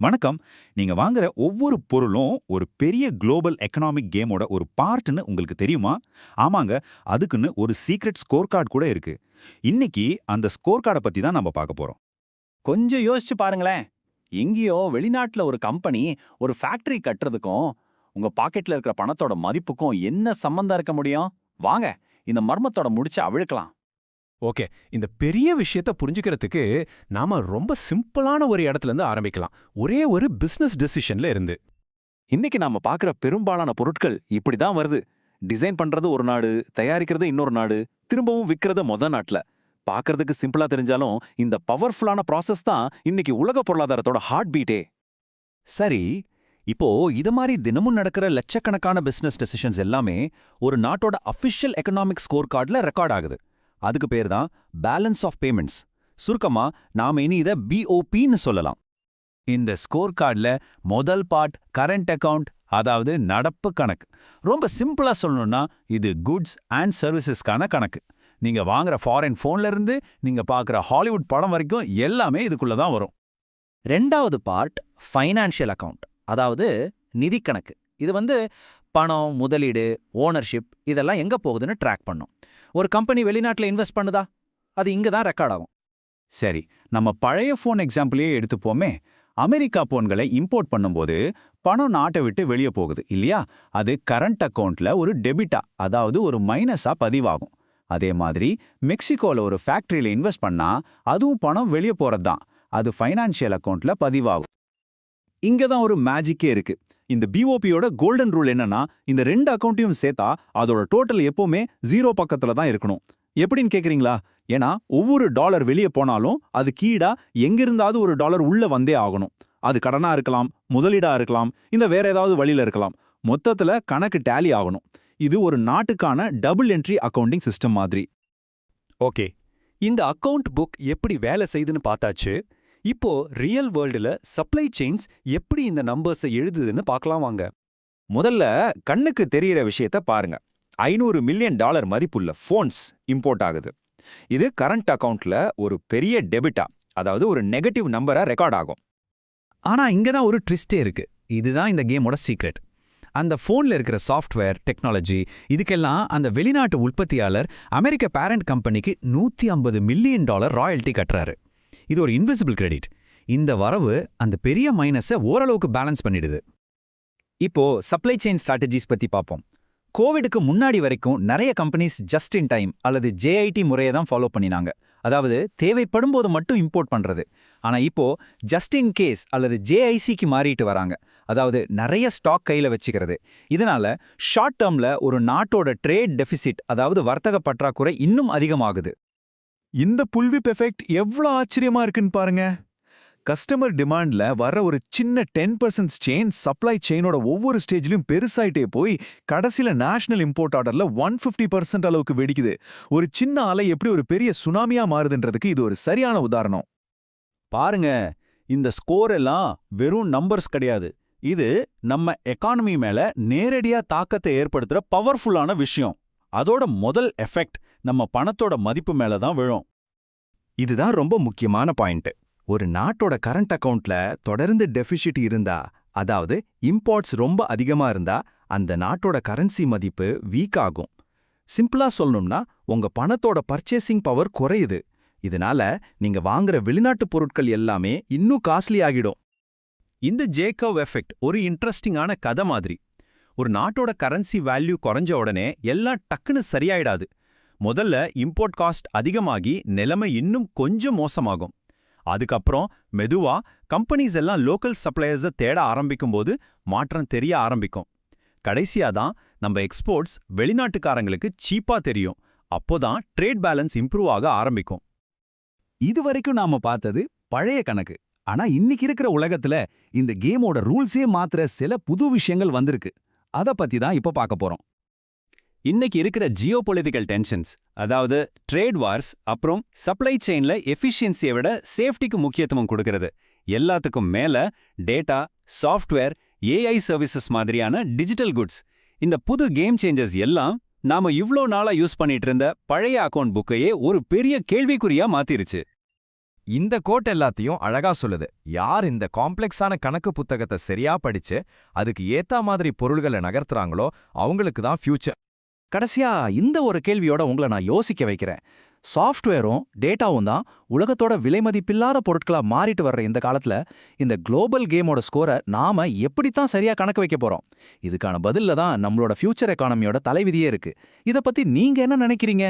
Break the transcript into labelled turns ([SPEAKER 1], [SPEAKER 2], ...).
[SPEAKER 1] வணக்கம். நீங்க வாங்குற ஒவ்வொரு பொருளும் ஒரு பெரிய குளோபல் எக்கனாமிக் கேமோட ஒரு பார்ட்னு உங்களுக்கு தெரியுமா? ஆமாங்க அதுக்குன்னு ஒரு சீக்ரெட் ஸ்கோர் கார்டு கூட இருக்கு. இன்னைக்கு அந்த ஸ்கோர் கார்டை பத்தி தான் நம்ம பார்க்க போறோம்.
[SPEAKER 2] கொஞ்சம் யோசிச்சு பாருங்களேன். எங்கேயோ வெளிநாட்டுல ஒரு கம்பெனி ஒரு ஃபேக்டரி கட்டுறதுக்கும் உங்க பாக்கெட்ல இருக்கிற பணத்தோட மதிப்புக்கும் என்ன சம்பந்தம் இருக்க முடியும்? வாங்க இந்த மர்மத்தோட முடிச்சு அவிழ்க்கலாம்.
[SPEAKER 3] ஓகே. இந்த பெரிய விஷயத்த புரிஞ்சுக்கிறதுக்கு நாம ரொம்ப சிம்பிளான ஒரு இடத்துல இருந்து ஆரம்பிக்கலாம். ஒரே ஒரு பிசினஸ் டெசிஷன்ல இருந்து.
[SPEAKER 2] இன்னைக்கு நாம பார்க்குற பெரும்பாலான பொருட்கள் இப்படி தான் வருது. டிசைன் பண்றது ஒரு நாடு தயாரிக்கிறது இன்னொரு நாடு திரும்பவும் விற்கிறது மொத நாட்டுல. பார்க்கறதுக்கு சிம்பிளா தெரிஞ்சாலும் இந்த பவர்ஃபுல்லான ப்ராசஸ் தான் இன்னைக்கு உலக பொருளாதாரத்தோட ஹார்ட் பீட்டே
[SPEAKER 4] சரி இப்போ இது மாதிரி தினமும் நடக்கிற லட்சக்கணக்கான பிசினஸ் டெசிஷன்ஸ் எல்லாமே ஒரு நாட்டோட அஃபிஷியல் எக்கனாமிக் ஸ்கோர் கார்டில் ரெக்கார்ட் ஆகுது. அதுக்கு பேர் தான் பேலன்ஸ் ஆஃப் பேமெண்ட்ஸ் சுருக்கமா நாம இனி இதை பிஓபின்னு சொல்லலாம். இந்த ஸ்கோர் கார்டில் முதல் பார்ட் கரண்ட் அக்கவுண்ட் அதாவது நடப்பு கணக்கு. ரொம்ப சிம்பிளா சொல்லணும்னா இது குட்ஸ் அண்ட் சர்வீசஸ்க்கான கணக்கு. நீங்க வாங்குற ஃபாரின் ஃபோன்ல இருந்து நீங்க பார்க்குற ஹாலிவுட் படம் வரைக்கும் எல்லாமே இதுக்குள்ள தான் வரும்.
[SPEAKER 5] ரெண்டாவது பார்ட் ஃபைனான்ஷியல் அக்கவுண்ட் அதாவது நிதி கணக்கு. இது வந்து பணம் முதலீடு ஓனர்ஷிப் இதெல்லாம் எங்க போகுதுன்னு ட்ராக் பண்ணும். ஒரு கம்பெனி வெளிநாட்டுல இன்வெஸ்ட் பண்ணுதா? அது இங்க தான் ரெக்கார்ட் ஆகும்.
[SPEAKER 4] சரி நம்ம பழைய ஃபோன் எக்ஸாம்பிளையே எடுத்துப்போமே. அமெரிக்கா போன்களை இம்போர்ட் பண்ணும்போது பணம் நாட்டை விட்டு வெளியே போகுது இல்லையா? அது கரண்ட் அக்கவுண்ட்ல ஒரு டெபிட்டா அதாவது ஒரு மைனஸா பதிவாகும். அதே மாதிரி மெக்சிகோல ஒரு ஃபேக்டரியில இன்வெஸ்ட் பண்ணா அதுவும் பணம் வெளியே போறது தான் அது ஃபைனான்ஷியல் அக்கவுண்ட்ல பதிவாகும். இங்க தான் ஒரு மேஜிக்கே இருக்கு. இந்த பிஓபியோட கோல்டன் ரூல் என்னன்னா இந்த ரெண்டு அக்கௌண்ட்டையும் சேர்த்தா அதோட டோட்டல் எப்பவுமே ஜீரோ பக்கத்துல தான் இருக்கணும். எப்படின்னு கேக்குறீங்களா? ஏன்னா ஒவ்வொரு டாலர் வெளியே போனாலும் அது கீடா எங்கிருந்தாவது ஒரு டாலர் உள்ள வந்தே ஆகணும். அது கடனா இருக்கலாம் முதலீடா இருக்கலாம் இந்த வேற ஏதாவது வழியில இருக்கலாம். மொத்தத்துல கணக்கு டேலி ஆகணும். இது ஒரு நாட்டுக்கான டபுள் என்ட்ரி அக்கவுண்டிங் சிஸ்டம் மாதிரி.
[SPEAKER 3] ஓகே இந்த அக்கவுண்ட் புக் எப்படி வேலை செய்யுதுன்னு பார்த்தாச்சு இப்போ ரியல் வேர்ல்டுல சப்ளை செயின்ஸ் எப்படி இந்த நம்பர்ஸை எழுதுதுன்னு பார்க்கலாம் வாங்க.
[SPEAKER 4] முதல்ல கண்ணுக்கு தெரியற விஷயத்த பாருங்க. ஐநூறு மில்லியன் டாலர் மதிப்புள்ள ஃபோன்ஸ் இம்போர்ட் ஆகுது. இது கரண்ட் அக்கவுண்ட்ல ஒரு பெரிய டெபிட்டா அதாவது ஒரு நெகட்டிவ் நம்பரா ரெக்கார்ட் ஆகும்.
[SPEAKER 6] ஆனா இங்க தான் ஒரு ட்விஸ்டே இருக்கு. இதுதான் இந்த கேமோட சீக்ரெட் அந்த ஃபோன்ல இருக்கிற சாஃப்ட்வேர் டெக்னாலஜி இதுக்கெல்லாம் அந்த வெளிநாட்டு உற்பத்தியாளர் அமெரிக்க பேரண்ட் கம்பெனிக்கு நூத்தி ஐம்பது மில்லியன் டாலர் ராயல்ட்டி கட்டுறாரு. இது ஒரு இன்விசிபிள் கிரெடிட் இந்த வரவு அந்த பெரிய மைனஸை ஓரளவுக்கு பேலன்ஸ் பண்ணிடுது.
[SPEAKER 4] இப்போ சப்ளை செயின் ஸ்ட்ராட்டஜிஸ் பத்தி பார்ப்போம் கோவிடுக்கு முன்னாடி வரைக்கும் நிறைய கம்பெனிஸ் ஜஸ்ட் இன் டைம் அல்லது ஜேஐடி முறையை தான் ஃபாலோ பண்ணினாங்க. அதாவது தேவைப்படும் போது மட்டும் இம்போர்ட் பண்றது. ஆனா இப்போ ஜஸ்ட் இன் கேஸ் அல்லது ஜேஐசிக்கு மாறிட்டு வராங்க. அதாவது நிறைய ஸ்டாக் கையில வச்சுக்கிறது. இதனால ஷார்ட் டேர்ம்ல ஒரு நாட்டோட ட்ரேட் டெஃபிசிட் அதாவது வர்த்தக பற்றாக்குறை இன்னும் அதிகமாகுது.
[SPEAKER 7] இந்த புல்விப் எஃபெக்ட் எவ்வளோ ஆச்சரியமா இருக்குன்னு பாருங்க. கஸ்டமர் டிமாண்ட்ல வர ஒரு சின்ன டென் பர்சன்ட் செயின் சப்ளை செயினோட ஒவ்வொரு ஸ்டேஜ்லயும் பெருசாயிட்டே போய் கடைசியில நேஷனல் இம்போர்ட் ஆர்டர்ல ஒன் ஃபிஃப்டி பர்சன்ட் அளவுக்கு வெடிக்குது. ஒரு சின்ன அலை எப்படி ஒரு பெரிய சுனாமியா மாறுதுன்றதுக்கு இது ஒரு சரியான உதாரணம்.
[SPEAKER 4] பாருங்க இந்த ஸ்கோர் எல்லாம் வெறும் நம்பர்ஸ் கிடையாது. இது நம்ம எக்கானமி மேல நேரடியா தாக்கத்தை ஏற்படுத்துற பவர்ஃபுல்லான விஷயம். அதோட முதல் எஃபெக்ட் நம்ம பணத்தோட மதிப்பு மேல தான் விழும். இதுதான் ரொம்ப முக்கியமான பாயிண்ட். ஒரு நாட்டோட கரண்ட் அக்கவுண்ட்ல தொடர்ந்து டெபிசிட் இருந்தா அதாவது இம்போர்ட்ஸ் ரொம்ப அதிகமா இருந்தா அந்த நாட்டோட கரன்சி மதிப்பு வீக் ஆகும். சிம்பிளா சொல்லணும்னா உங்க பணத்தோட பர்ச்சேசிங் பவர் குறையுது. இதனால நீங்க வாங்குற வெளிநாட்டு பொருட்கள் எல்லாமே இன்னும் காஸ்ட்லி ஆகிடும்.
[SPEAKER 6] இந்த ஜேக்கவ் எஃபெக்ட் ஒரு இன்ட்ரெஸ்டிங்கான கதை மாதிரி. ஒரு நாட்டோட கரன்சி வேல்யூ குறைஞ்ச உடனே எல்லாம் டக்குன்னு சரியாயிடாது. முதல்ல இம்போர்ட் காஸ்ட் அதிகமாகி நிலைமை இன்னும் கொஞ்சம் மோசமாகும். அதுக்கப்புறம் மெதுவா கம்பெனிஸ் எல்லாம் லோக்கல் சப்ளையர்ஸை தேட ஆரம்பிக்கும்போது மாற்றம் தெரிய ஆரம்பிக்கும். கடைசியா தான் நம்ம எக்ஸ்போர்ட்ஸ் வெளிநாட்டுக்காரங்களுக்கு சீப்பா தெரியும். அப்போதான் ட்ரேட் பேலன்ஸ் இம்ப்ரூவ் ஆக ஆரம்பிக்கும்.
[SPEAKER 4] இதுவரைக்கும் நாம பார்த்தது பழைய கணக்கு. ஆனா இன்னைக்கு இருக்கிற உலகத்துல இந்த கேமோட ரூல்ஸே மாத்துற சில புது விஷயங்கள் வந்திருக்கு. அத பத்தி தான் இப்ப பார்க்க போறோம். இன்னைக்கு இருக்கிற ஜியோ பொலிட்டிக்கல் டென்ஷன்ஸ் அதாவது ட்ரேட் வார்ஸ் அப்புறம் சப்ளை செயின்ல எஃபிஷியன்சியை விட சேஃப்டிக்கு முக்கியத்துவம் கொடுக்கறது. எல்லாத்துக்கும் மேல டேட்டா சாஃப்ட்வேர் ஏஐ சர்வீசஸ் மாதிரியான டிஜிட்டல் குட்ஸ் இந்த புது கேம் சேஞ்சஸ் எல்லாம் நாம இவ்ளோ நாளா யூஸ் பண்ணிட்டு இருந்த பழைய அக்கௌண்ட் புக்கையே ஒரு பெரிய கேள்விக்குறியா மாத்திருச்சு.
[SPEAKER 8] இந்த கோட் எல்லாத்தையும் அழகா சொல்லுது. யார் இந்த காம்ப்ளெக்ஸான கணக்கு புத்தகத்தை சரியா படிச்சு அதுக்கு ஏத்த மாதிரி பொருள்களை நகர்த்துறாங்களோ அவங்களுக்கு தான் ஃபியூச்சர்
[SPEAKER 5] கடைசியா இந்த ஒரு கேள்வியோட உங்களை நான் யோசிக்க வைக்கிறேன். சாஃப்ட்வேரும் டேட்டாவும் தான் உலகத்தோட விலைமதிப்பில்லாத பொருட்களா மாறிட்டு வர்ற இந்த காலத்துல இந்த குளோபல் கேமோட ஸ்கோரை நாம எப்படித்தான் சரியா கணக்கு வைக்க போறோம்? இதுக்கான பதில்ல தான் நம்மளோட ஃபியூச்சர் எக்கானமியோட தலைவிதியே இருக்கு. இத பத்தி நீங்க என்ன நினைக்கிறீங்க?